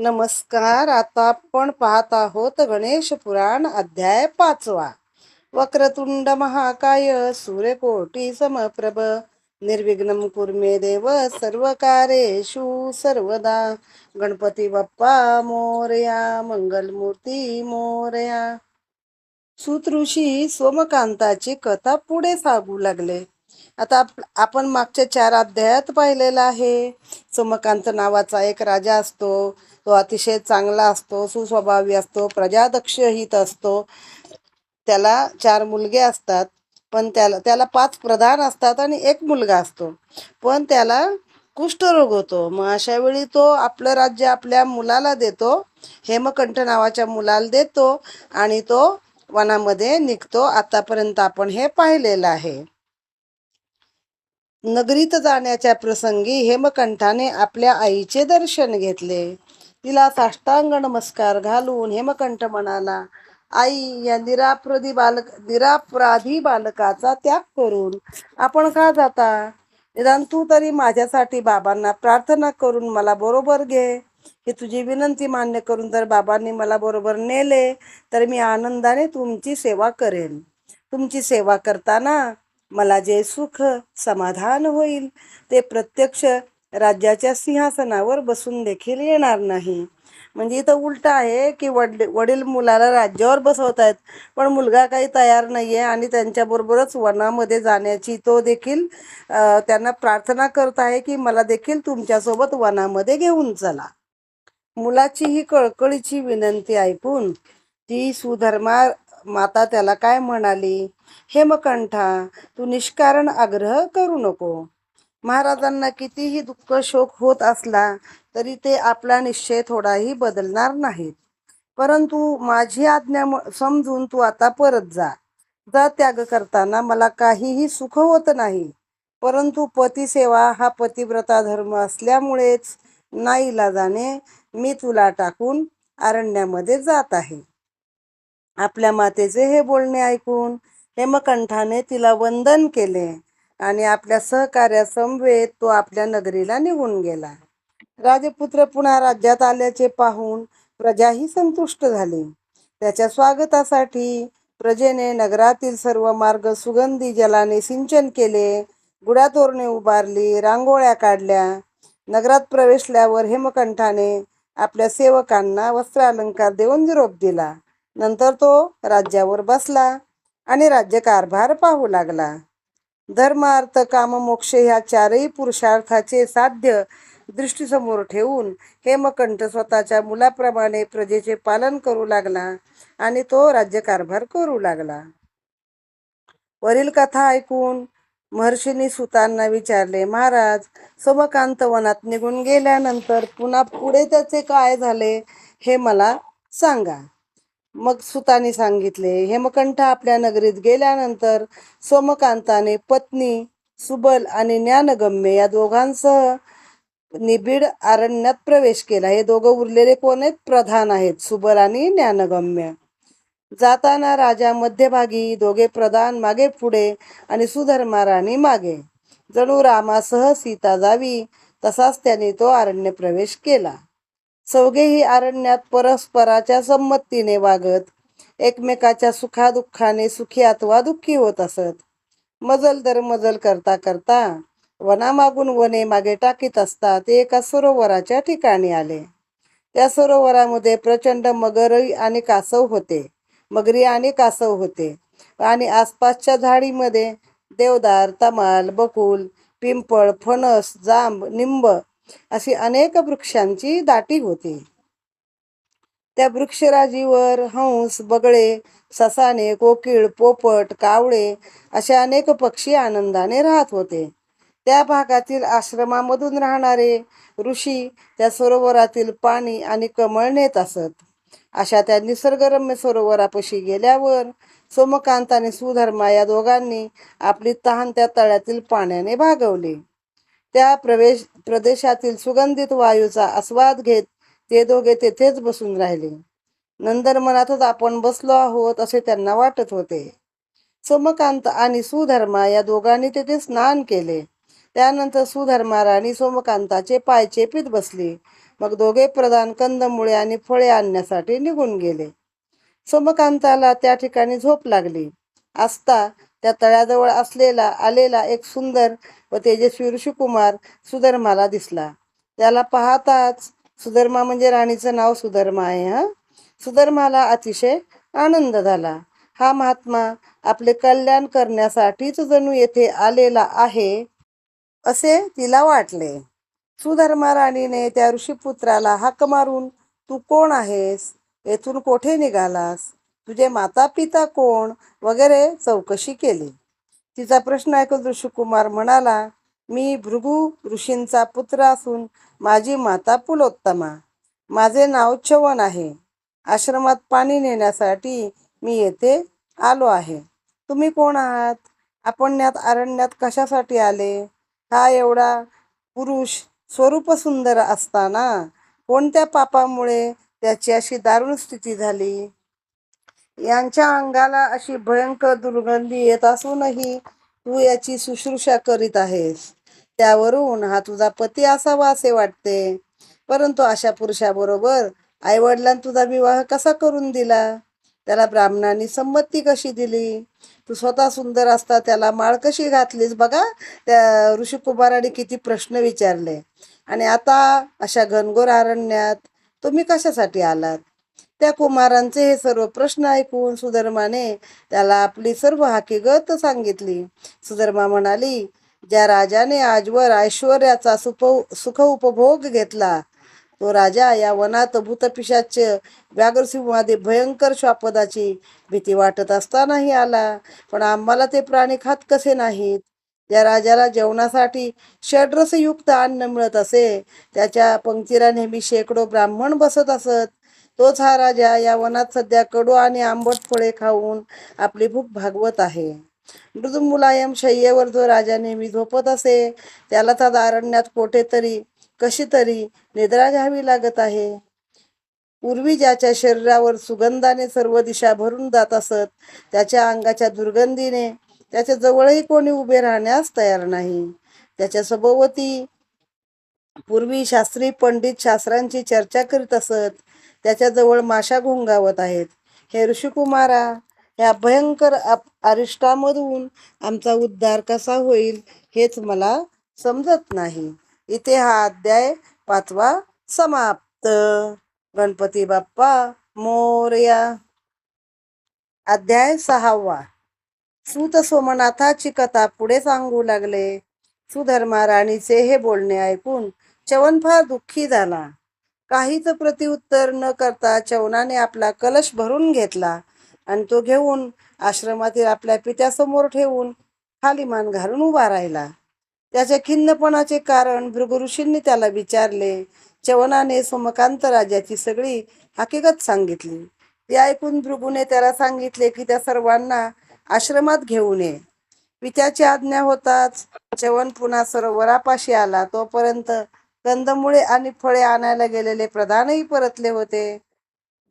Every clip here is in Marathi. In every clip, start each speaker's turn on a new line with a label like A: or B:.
A: नमस्कार आता आपण पाहत आहोत गणेश पुराण अध्याय पाचवा. वक्रतुंड महाकाय सूर्यकोटी समप्रभ. निर्विघ्न कुर्मे देव सर्व कार्येषु सर्वदा. गणपती बाप्पा मोरया मंगलमूर्ती मोरया. सुतऋषी सोमकांताची कथा पुढे सांगू लागले. आता आप- आपण मागच्या चार अध्यायात पाहिलेलं आहे. सुमकांत नावाचा एक राजा असतो. तो अतिशय चांगला असतो सुस्वभावी असतो प्रजादक्षहित असतो. त्याला चार मुलगे असतात पण त्याला त्याला पाच प्रधान असतात आणि एक मुलगा असतो. पण त्याला कुष्ठरोग होतो. मग अशा वेळी तो आपलं राज्य आपल्या मुलाला देतो. हेमकंठ नावाच्या मुलाला देतो आणि तो वनामध्ये निघतो. आतापर्यंत आपण हे पाहिलेलं आहे. नगरीत जाण्याच्या प्रसंगी हेमकंठाने आपल्या आईचे दर्शन घेतले. तिला साष्टांग नमस्कार घालून हेमकंठ म्हणाला आई या निरापराधी बालक निरापराधी बालकाचा त्याग करून आपण का जाता? निदान तू तरी माझ्यासाठी बाबांना प्रार्थना करून मला बरोबर घे. हे तुझी विनंती मान्य करून जर बाबांनी मला बरोबर नेले तर मी आनंदाने तुमची सेवा करेन. तुमची सेवा करताना मला जे सुख समाधान होईल ते प्रत्यक्ष राज्याच्या सिंहासनावर बसून देखील येणार नाही. म्हणजे इथं उलट आहे की वडील वडील मुलाला राज्यावर बसवत आहेत पण मुलगा काही तयार नाही आहे आणि त्यांच्याबरोबरच वनामध्ये जाण्याची तो देखील त्यांना प्रार्थना करत आहे की मला देखील तुमच्यासोबत वनामध्ये घेऊन चला. मुलाची ही कळकळीची विनंती ऐकून ती सुधर्मा माता त्याला काय म्हणाली? हेमकंठा तू निष्कारण आग्रह करू नको. महाराजांना कितीही दुःख शोक होत असला तरी ते आपला निश्चय थोडाही बदलणार नाहीत. परंतु माझी आज्ञा म- समजून तू आता परत जा. जा त्याग करताना मला काहीही सुख होत नाही. परंतु पतिसेवा हा पतिव्रता धर्म असल्यामुळेच नाईलाजाने मी तुला टाकून अरण्यामध्ये जात आहे. आपल्या मातेचे हे बोलणे ऐकून हेमकंठाने तिला वंदन केले आणि आपल्या सहकार्यासमवेत तो आपल्या नगरीला निघून गेला. राजपुत्र पुन्हा राज्यात आल्याचे पाहून प्रजाही संतुष्ट झाली. त्याच्या स्वागतासाठी प्रजेने नगरातील सर्व मार्ग सुगंधी जलाने सिंचन केले गुडातोरणे उभारली रांगोळ्या काढल्या. नगरात प्रवेशल्यावर हेमकंठाने आपल्या सेवकांना वस्त्रालंकार देऊन निरोप दिला. नंतर तो राज्यावर बसला आणि राज्यकारभार पाहू लागला. धर्म अर्थ काम मोक्ष ह्या चारही पुरुषार्थाचे साध्य दृष्टीसमोर ठेवून हेमकंठ स्वतःच्या मुलाप्रमाणे प्रजेचे पालन करू लागला आणि तो राज्यकारभार करू लागला. वरील कथा ऐकून महर्षींनी सुतांना विचारले महाराज समकांत वनात निघून गेल्यानंतर पुन्हा पुढे त्याचे काय झाले हे मला सांगा. मग सुतानी सांगितले हेमकंठ आपल्या नगरीत गेल्यानंतर सोमकांताने पत्नी सुबल आणि ज्ञानगम्य या दोघांसह निबिड अरण्यात प्रवेश केला. हे दोघं उरलेले कोण आहेत? प्रधान आहेत सुबल आणि ज्ञानगम्य. जाताना राजा मध्यभागी दोघे प्रधान मागे पुढे आणि सुधर्मा राणी मागे. जणू रामासह सीता जावी तसाच त्याने तो अरण्य प्रवेश केला. चौघेही अरण्यात परस्पराच्या संमतीने वागत एकमेकाच्या सुखादुःखाने सुखी अथवा दुःखी होत असत. मजल दर मजल करता करता वनामागून वने मागे टाकीत असता ते एका सरोवराच्या ठिकाणी आले. त्या सरोवरामध्ये प्रचंड मगरी आणि कासव होते मगरी आणि कासव होते. आणि आसपासच्या झाडीमध्ये देवदार तमाल बकुल पिंपळ फणस जांब निंब अशी अनेक वृक्षांची दाटी होती. त्या वृक्षराजीवर हंस बगळे ससाने कोकिळ पोपट कावळे असे अनेक पक्षी आनंदाने राहत होते. त्या भागातील आश्रमामधून राहणारे ऋषी त्या सरोवरातील पाणी आणि कमळ नेत असत. अशा त्या निसर्गरम्य सरोवरापाशी गेल्यावर सोमकांत आणि सुधर्मा या दोघांनी आपली तहान त्या तळ्यातील पाण्याने भागवली. त्या प्रवेश प्रदेशातील सुगंधित वायूचा आस्वाद घेत ते दोघे तेथेच बसून राहिले. नंदनवनातच आपण बसलो आहोत असे त्यांना वाटत होते. सोमकांत आणि सुधर्मा या दोघांनी तेथे स्नान केले. त्यानंतर सुधर्मा राणी सोमकांताचे पाय चेपीत बसली. मग दोघे प्रधान कंदमुळे आणि फळे आणण्यासाठी निघून गेले. सोमकांताला त्या ठिकाणी झोप लागली. असता त्या तळ्याजवळ असलेला आलेला एक सुंदर व तेजस्वी ऋषिकुमार सुधर्माला दिसला. त्याला पाहताच सुधर्मा म्हणजे राणीचं नाव सुधर्मा आहे हा? सुधर्माला अतिशय आनंद झाला. हा महात्मा आपले कल्याण करण्यासाठीच जणू येथे आलेला आहे असे तिला वाटले. सुधर्मा राणीने त्या ऋषीपुत्राला हाक मारून तू कोण आहेस? येथून कोठे निघालास? तुझे माता पिता कोण? वगैरे चौकशी केली. तिचा प्रश्न ऐकून ऋषिकुमार म्हणाला मी भृगू ऋषींचा पुत्र असून माझी माता पुलोत्तमा. माझे नाव चवन आहे. आश्रमात पाणी नेण्यासाठी मी येथे आलो आहे. तुम्ही कोण आहात? आपण यात अरण्यात कशासाठी आले? हा एवढा पुरुष स्वरूप सुंदर असताना कोणत्या पापामुळे त्याची अशी दारुण स्थिती झाली? यांच्या अंगाला अशी भयंकर दुर्गंधी येत असूनही तू याची शुश्रूषा करीत आहेस. त्यावरून हा तुझा पती असावा असे वाटते. परंतु अशा पुरुषाबरोबर आईवडिलांनी तुझा विवाह कसा करून दिला? त्याला ब्राह्मणांनी संमती कशी दिली? तू स्वतः सुंदर असता त्याला माळ कशी घातलीस? बघा त्या ऋषिकुमाराने किती प्रश्न विचारले. आणि आता अशा घनघोर अरण्यात तुम्ही कशासाठी आलात? त्या कुमारांचे हे सर्व प्रश्न ऐकून सुधर्माने त्याला आपली सर्व हकीकत सांगितली. सुधर्मा म्हणाली ज्या राजाने आजवर ऐश्वर्याचा सुप सुख उपभोग घेतला तो राजा या वनात भूतपिशाच व्याघ्रसिंहादी भयंकर श्वापदाची भीती वाटत असतानाही आला. पण आम्हाला ते प्राणी खात कसे नाहीत? ज्या राजाला जेवणासाठी षड्रसयुक्त अन्न मिळत असे. त्याच्या पंक्तीला नेहमी शेकडो ब्राह्मण बसत असत. तोच हा राजा या वनात सध्या कडू आणि आंबट फळे खाऊन आपली भूक भागवत आहे. मृदू मुलायम शय्येवर जो राजा नेहमी झोपत असे त्याला त्या दारण्यात कोठेतरी कशी तरी निद्रा घ्यावी लागत आहे. पूर्वी ज्याच्या शरीरावर सुगंधाने सर्व दिशा भरून जात असत त्याच्या अंगाच्या दुर्गंधीने त्याच्या जवळही कोणी उभे राहण्यास तयार नाही. त्याच्या सभोवती पूर्वी शास्त्री पंडित शास्त्रांची चर्चा करीत असत त्याच्याजवळ माशा घोंगावत आहेत. हे ऋषिकुमारा या भयंकर आप अरिष्टामधून आमचा उद्धार कसा होईल हेच मला समजत नाही. इथे हा अध्याय पाचवा समाप्त. गणपती बाप्पा मोर्या. अध्याय सहावा. सूत सोमनाथाची कथा पुढे सांगू लागले. सुधर्मा राणीचे हे बोलणे ऐकून चवन फार दुःखी झाला. काहीच प्रतिउत्तर न करता चवनाने आपला कलश भरून घेतला आणि तो घेऊन आश्रमातील आपल्या पित्यासमोर ठेवून खाली मान घालून उभा राहिला. त्याच्या खिन्नपणाचे कारण भृगुऋषींनी त्याला विचारले. चवनाने सोमकांत राजाची सगळी हकीकत सांगितली. ते ऐकून भृगुने त्याला सांगितले की त्या सर्वांना आश्रमात घेऊन ये. पित्याची आज्ञा होताच चवन पुन्हा सरोवरापाशी आला. तोपर्यंत कंदमुळे आणि फळे आणायला गेलेले प्रधानही परतले होते.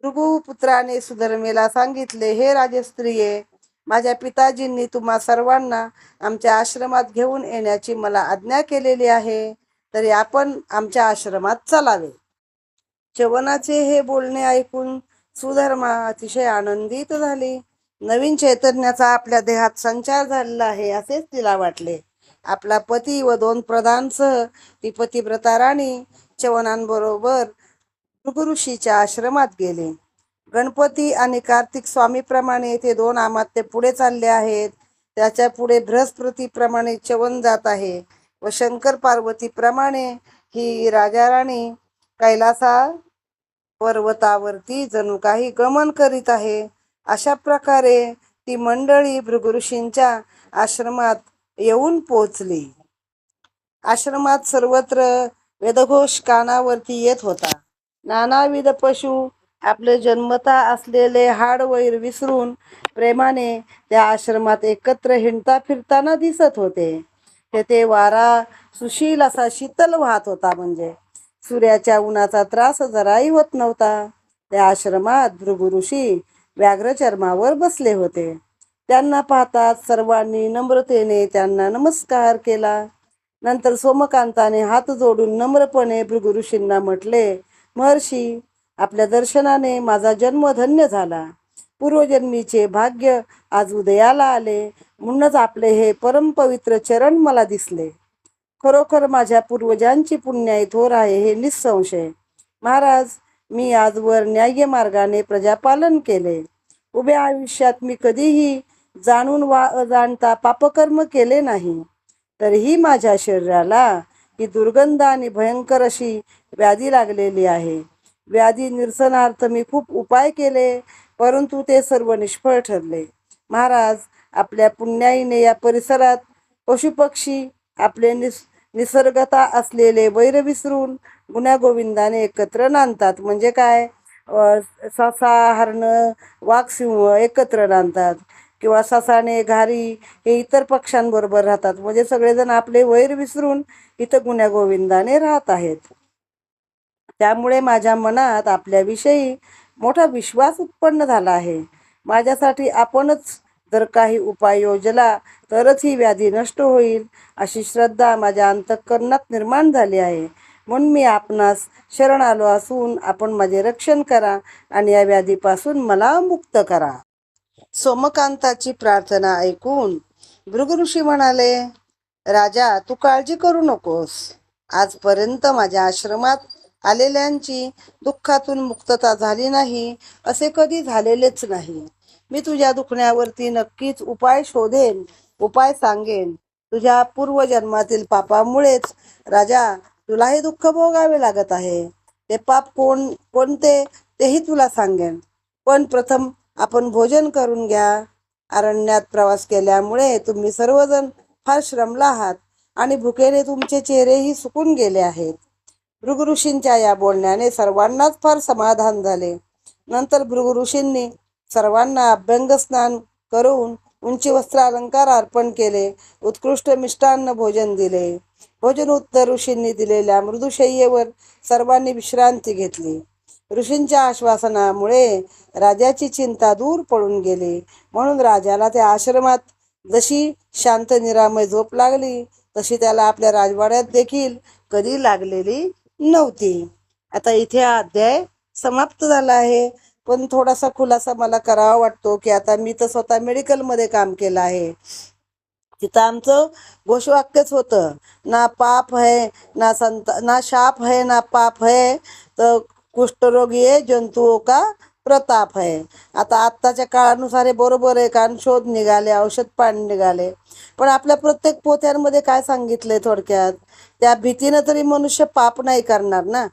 A: पुत्राने सुधर्मेला सांगितले हे राजस्त्रिये माझ्या पिताजींनी तुम्हा सर्वांना आमच्या आश्रमात घेऊन येण्याची मला आज्ञा केलेली आहे तरी आपण आमच्या आश्रमात चालावे. चवनाचे हे बोलणे ऐकून सुधर्मा अतिशय आनंदित झाली. नवीन चैतन्याचा आपल्या देहात संचार झालेला आहे असेच तिला वाटले. आपला पती व दोन प्रधानसह ती पतिव्रता राणी चवनांबरोबर भृगुऋषीच्या आश्रमात गेले. गणपती आणि कार्तिक स्वामीप्रमाणे ते दोन आमात्य पुढे चालले आहेत. त्याच्या पुढे बृहस्पतीप्रमाणे चवन जात आहे व शंकर पार्वतीप्रमाणे ही राजा राणी कैलासा पर्वतावरती जणू काही गमन करीत आहे. अशा प्रकारे ती मंडळी भृगुऋषींच्या आश्रमात येऊन पोचली आश्रमात सर्वत्र वेदघोष कानावरती येत होता. नानाविध पशु आपले जन्मता असलेले हाड वैर विसरून प्रेमाने त्या आश्रमात एकत्र हिंडता फिरताना दिसत होते. तेथे वारा सुशील असा शीतल वाहत होता म्हणजे. सूर्याच्या उन्हाचा त्रास जराही होत नव्हता. त्या आश्रमात भृगुऋषी ऋषी बसले होते. त्यांना पाहताच सर्वांनी नम्रतेने त्यांना नमस्कार केला. नंतर सोमकांताने हात जोडून नम्रपणे भृगु ऋषींना म्हटले महर्षी आपल्या दर्शनाने माझा जन्म धन्य झाला. पूर्वजन्मीचे भाग्य आज उदयाला आले. म्हणूनच आपले हे परमपवित्र चरण मला दिसले. खरोखर माझ्या पूर्वजांची पुण्याई थोर आहे हे निसंशय. महाराज मी आजवर न्याय्य मार्गाने प्रजापालन केले. उभ्या आयुष्यात मी कधीही जाणून वा अजाणता पापकर्म केले नाही तरीही माझ्या शरीराला ही दुर्गंध आणि भयंकर अशी व्याधी लागलेली आहे. व्याधी निरसनार्थ मी खूप उपाय केले परंतु ते सर्व निष्फळ ठरले. महाराज आपल्या पुण्याईने या परिसरात पशुपक्षी आपले निस निसर्गता असलेले वैर विसरून गुण्यागोविंदाने एकत्र नांदतात. म्हणजे काय? ससा हरणं वाघसिंह एकत्र नांदतात. किंवा ससाणे घारी हे इतर पक्ष्यांबरोबर राहतात. म्हणजे सगळेजण आपले वैर विसरून इथं गुण्यागोविंदाने राहत आहेत. त्यामुळे माझ्या मनात आपल्याविषयी मोठा विश्वास उत्पन्न झाला आहे. माझ्यासाठी आपणच जर काही उपाय योजला तरच ही व्याधी नष्ट होईल अशी श्रद्धा माझ्या अंतःकरणात निर्माण झाली आहे. म्हणून मी आपणास शरण आलो असून आपण माझे रक्षण करा आणि या व्याधीपासून मला मुक्त करा. सोमकांताची प्रार्थना ऐकून भृगऋषी म्हणाले राजा तू काळजी करू नकोस. आजपर्यंत माझ्या आश्रमात आलेल्यांची दुःखातून मुक्तता झाली नाही असे कधी झालेलेच नाही. मी तुझ्या दुखण्यावरती नक्कीच उपाय शोधेन उपाय सांगेन. तुझ्या पूर्वजन्मातील पापामुळेच राजा तुला हे दुःख भोगावे लागत आहे. ते पाप कोण कोणते तेही तुला सांगेन. पण प्रथम आपण भोजन करून घ्या. अरण्यात प्रवास केल्यामुळे तुम्ही सर्वजण फार श्रमला आहात आणि भुकेने तुमचे चेहरेही सुकून गेले आहेत. भृगऋषींच्या या बोलण्याने सर्वांनाच फार समाधान झाले. नंतर भृगऋषींनी सर्वांना अभ्यंग स्नान करून उंची वस्त्र अलंकार अर्पण केले उत्कृष्ट मिष्टान्न भोजन दिले. भोजन उत्तर ऋषींनी दिलेल्या मृदुशय्येवर सर्वांनी विश्रांती घेतली. ऋषींच्या आश्वासनामुळे राजाची चिंता दूर पडून गेली. म्हणून राजाला त्या आश्रमात जशी शांत निरामय झोप लागली तशी त्याला आपल्या राजवाड्यात देखील कधी लागलेली नव्हती. आता इथे हा अध्याय समाप्त झाला आहे. पण थोडासा खुलासा मला करावा वाटतो की आता मी तर स्वतः मेडिकलमध्ये काम केलं आहे. तिथं आमचं घोषवाक्यच होतं ना पाप है ना संत ना शाप है ना पाप है. तर कुष्ठरोगी हे जंतुओं का प्रताप आहे. आता आत्ताच्या काळानुसार हे बरोबर आहे कारण शोध निघाले औषध पाणी निघाले. पण आपल्या प्रत्येक पोथ्यांमध्ये काय सांगितलंय थोडक्यात? त्या भीतीनं तरी मनुष्य पाप नाही करणार ना?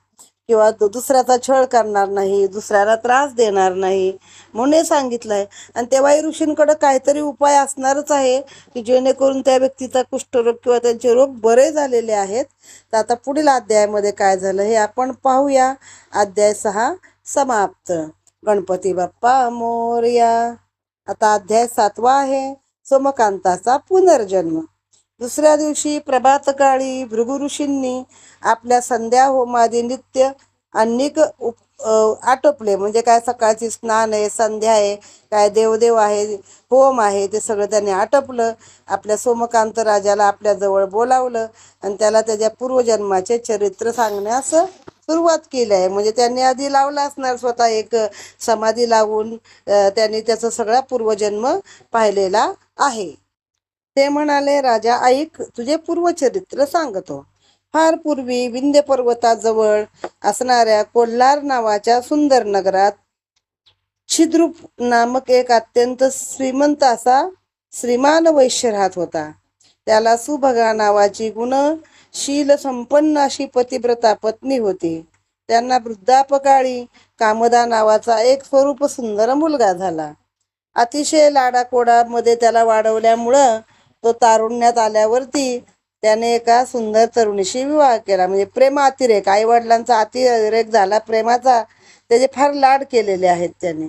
A: किंवा दुसऱ्याचा छळ करणार नाही दुसऱ्याला त्रास देणार नाही म्हणून हे सांगितलंय. आणि तेव्हाही ऋषींकडे काहीतरी उपाय असणारच आहे की जेणेकरून त्या व्यक्तीचा कुष्ठरोग किंवा त्यांचे रोग बरे झालेले आहेत. तर आता पुढील अध्यायामध्ये काय झालं हे आपण पाहूया. अध्याय सहा समाप्त. गणपती बाप्पा मोरया आता अध्याय सातवा आहे सोमकांताचा पुनर्जन्म. दुसऱ्या दिवशी प्रभातकाळी भृगु ऋषींनी आपल्या संध्या होमादी नित्य अनेक उप आटोपले. म्हणजे काय सकाळची स्नान आहे संध्या आहे काय देवदेव आहे होम आहे ते सगळं त्यांनी आटोपलं. आपल्या सोमकांत राजाला आपल्या जवळ बोलावलं आणि त्याला त्याच्या पूर्वजन्माचे चरित्र सांगण्यास सुरुवात केली आहे. म्हणजे त्यांनी आधी लावला असणार स्वतः एक समाधी लावून त्यांनी त्याचा सगळा पूर्वजन्म पाहिलेला आहे. ते म्हणाले राजा ऐक तुझे पूर्वचरित्र सांगतो. फार पूर्वी विंध्य पर्वताजवळ असणाऱ्या कोल्हार नावाच्या सुंदर नगरात छिद्रूप नामक एक अत्यंत श्रीमंत असा श्रीमान वैश्य राहत होता. त्याला सुभगा नावाची गुणशील संपन्न अशी पतिव्रता पत्नी होती. त्यांना वृद्धापकाळी कामदा नावाचा एक स्वरूप सुंदर मुलगा झाला. अतिशय लाडाकोडामध्ये त्याला वाढवल्यामुळं तो तारुण्यात आल्यावरती त्याने एका सुंदर तरुणीशी विवाह केला. म्हणजे प्रेम अतिरेक आई वडिलांचा अतिरेक झाला प्रेमाचा त्याचे फार लाड केलेले आहेत त्याने.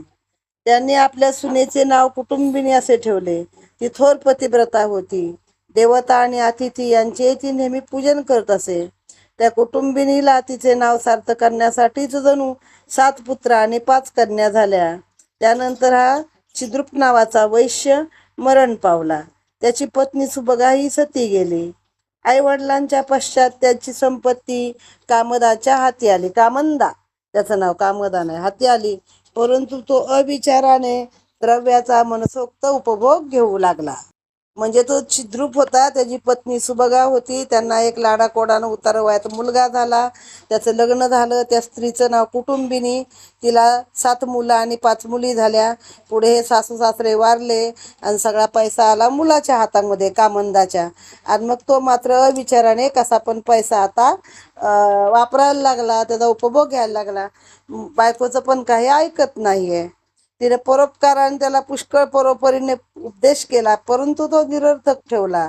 A: त्यांनी आपल्या सुनेचे नाव कुटुंबिनी असे ठेवले. ती थोर पतिव्रता होती. देवता आणि अतिथी यांचे ती नेहमी पूजन करत असे. त्या कुटुंबिनीला तिचे नाव सार्थ करण्यासाठीच जणू सात पुत्र आणि पाच कन्या झाल्या. त्यानंतर हा चिद्रुप नावाचा वैश्य मरण पावला. त्याची पत्नी सुबगाही सती गेली. आई वडिलांच्या पश्चात त्याची संपत्ती कामदाच्या हाती आली. कामंदा. त्याचं नाव कामदा नाही हाती आली. परंतु तो अविचाराने द्रव्याचा मनसोक्त उपभोग घेऊ लागला. म्हणजे तो छिद्रूप होता त्याची पत्नी सुबगा होती त्यांना एक लाडा कोडानं उतारवायचा मुलगा झाला त्याचं लग्न झालं त्या स्त्रीचं नाव कुटुंबिनी तिला सात मुलं आणि पाच मुली झाल्या. पुढे हे सासू सासरे वारले आणि सगळा पैसा आला मुलाच्या हातामध्ये कामंदाच्या. आणि मग तो मात्र विचाराने कसा पण पैसा आता वापरायला लागला त्याचा उपभोग घ्यायला लागला. बायकोचं पण काही ऐकत नाही आहे तिने परोपकाराने त्याला पुष्कळ परोपरीने उपदेश केला परंतु तो निरर्थक ठेवला.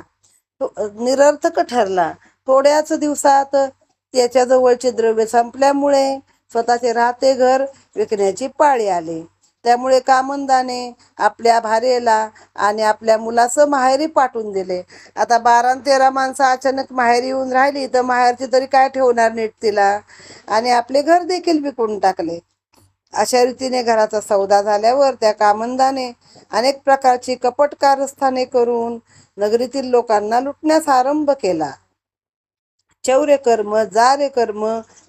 A: तो निरर्थक ठरला. थोड्याच दिवसात त्याच्या जवळचे द्रव्य संपल्यामुळे स्वतःचे राहते घर विकण्याची पाळी आली. त्यामुळे कामंदाने आपल्या भारेला आणि आपल्या मुलाचं माहेरी पाठवून दिले. आता बारा तेरा माणसं अचानक माहेरी येऊन राहिली तर माहेरची तरी काय ठेवणार नीट तिला? आणि आपले घर देखील विकून टाकले. अशा रीतीने घराचा सौदा झाल्यावर त्या कामंदाने अनेक प्रकारची कपट कारस्थाने करून नगरीतील लोकांना लुटण्यास आरंभ केला. चौर्य कर्म जारे कर्म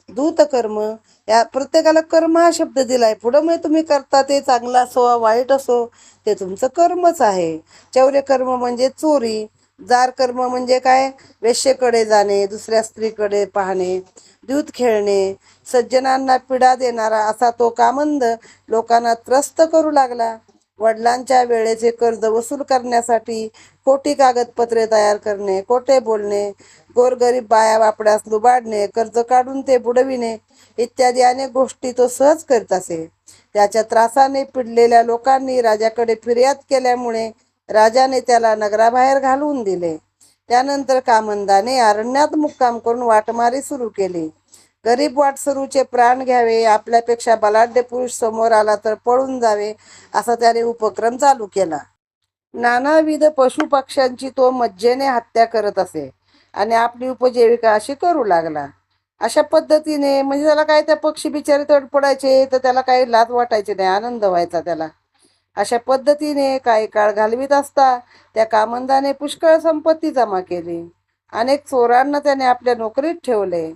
A: दूत कर्म या प्रत्येकाला कर्म हा शब्द दिलाय. पुढं म्हणजे तुम्ही करता ते चांगलं असो वाईट असो ते तुमचं कर्मच आहे. चौर्य कर्म म्हणजे चोरी जार कर्म म्हणजे काय? वेश्येकडे जाणे दुसऱ्या स्त्रीकडे पाहणे. दूध खेळणे सज्जनांना पीडा देणारा असा तो कामंद लोकांना त्रस्त करू लागला. वडिलांच्या वेळेचे कर्ज वसूल करण्यासाठी खोटी कागदपत्रे तयार करणे खोटे बोलणे गोरगरीब बाया वापड्यास लुबाडणे कर्ज काढून ते बुडविणे इत्यादी अनेक गोष्टी तो सहज करीत असे. त्याच्या त्रासाने पिडलेल्या लोकांनी राजाकडे फिर्याद केल्यामुळे राजाने त्याला नगराबाहेर घालवून दिले. त्यानंतर कामंदाने अरण्यात मुक्काम करून वाटमारी सुरू केली. गरीब वाटसरूचे प्राण घ्यावे आपल्यापेक्षा बलाढ्य पुरुष समोर आला तर पळून जावे असा त्याने उपक्रम चालू केला. नानाविध पशुपक्ष्यांची तो मज्जेने हत्या करत असे आणि आपली उपजीविका अशी करू लागला. अशा पद्धतीने म्हणजे त्याला काय त्या पक्षी बिचारे तडपडायचे तर त्याला काही लाज वाटायची नाही आनंद व्हायचा त्याला. अशा पद्धतीने काही काळ घालवीत असता त्या कामंदाने पुष्कळ संपत्ती जमा केली. अनेक चोरांना त्याने आपल्या नोकरीत ठेवले.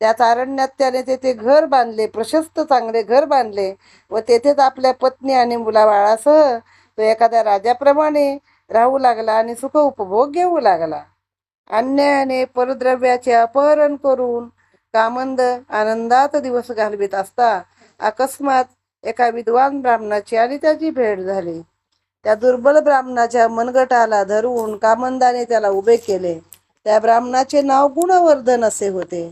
A: त्याच अरण्यात त्याने तेथे घर बांधले प्रशस्त चांगले घर बांधले व तेथेच आपल्या पत्नी आणि मुलाबाळासह तो एखाद्या राजाप्रमाणे राहू लागला आणि सुख उपभोग घेऊ लागला. अन्यायाने परद्रव्याचे अपहरण करून कामंद आनंदात दिवस घालवित असता अकस्मात एका विद्वान ब्राह्मणाची आणि त्याची भेट झाली. त्या दुर्बल ब्राह्मणाच्या मनगटाला धरून कामंदाने त्याला उभे केले. त्या ब्राह्मणाचे नाव गुणवर्धन असे होते.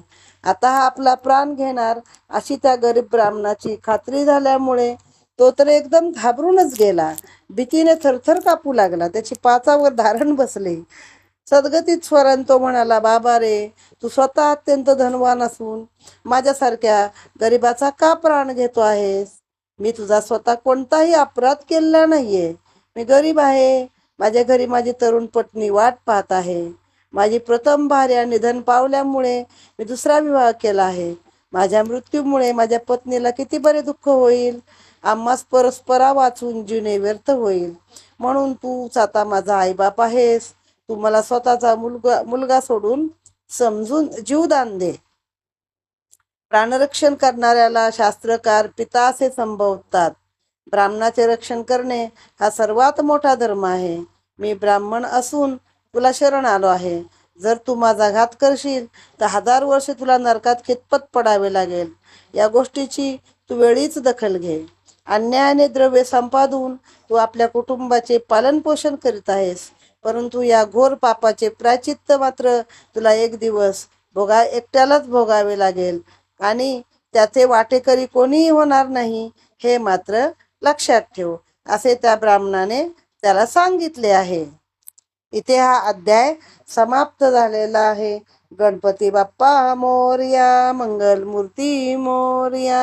A: आता हा आपला प्राण घेणार अशी त्या गरीब ब्राह्मणाची खात्री झाल्यामुळे तो तर एकदम घाबरूनच गेला. भीतीने थरथर कापू लागला. त्याची पाचावर धारण बसले. सदगतीत स्वरण तो म्हणाला बाबा रे तू स्वतः अत्यंत धनवान असून माझ्यासारख्या गरिबाचा का प्राण घेतो आहेस? मी तुझा स्वतः कोणताही अपराध केलेला नाहीये. मी गरीब आहे. माझ्या घरी माझी तरुण पत्नी वाट पाहत आहे. माझी प्रथम भार्या निधन पावल्यामुळे मी दुसरा विवाह केला आहे. माझ्या मृत्यूमुळे माझ्या पत्नीला किती बरे दुःख होईल. आम्हास परस्परा वाचून जिने व्यर्थ होईल. म्हणून तूच आता माझा आईबाप आहेस. तू मला स्वतःचा मुलगा मुलगा सोडून समजून जीवदान दे. प्राणरक्षण करणाऱ्याला शास्त्रकार पिता असे संबोधतात. ब्राह्मणाचे रक्षण करणे हा सर्वात मोठा धर्म आहे. मी ब्राह्मण असून तुला शरण आलो आहे. जर तू माझा घात करशील तर हजार वर्षे तुला नरकात खितपत पडावे लागेल? या गोष्टीची तू वेळीच दखल घे. अन्यायाने द्रव्य संपादून तू आपल्या कुटुंबाचे पालनपोषण करीत आहेस. परंतु या घोर पापाचे प्राचित्त मात्र तुला एक दिवस भोगा एकट्यालाच भोगावे लागेल. आणि त्याचे वाटेकरी कोणीही होणार नाही हे मात्र लक्षात ठेव असे त्या ब्राह्मणाने त्याला सांगितले आहे. इथे हा अध्याय समाप्त झालेला आहे. गणपती बाप्पा मोर्या मंगलमूर्ती मोर्या.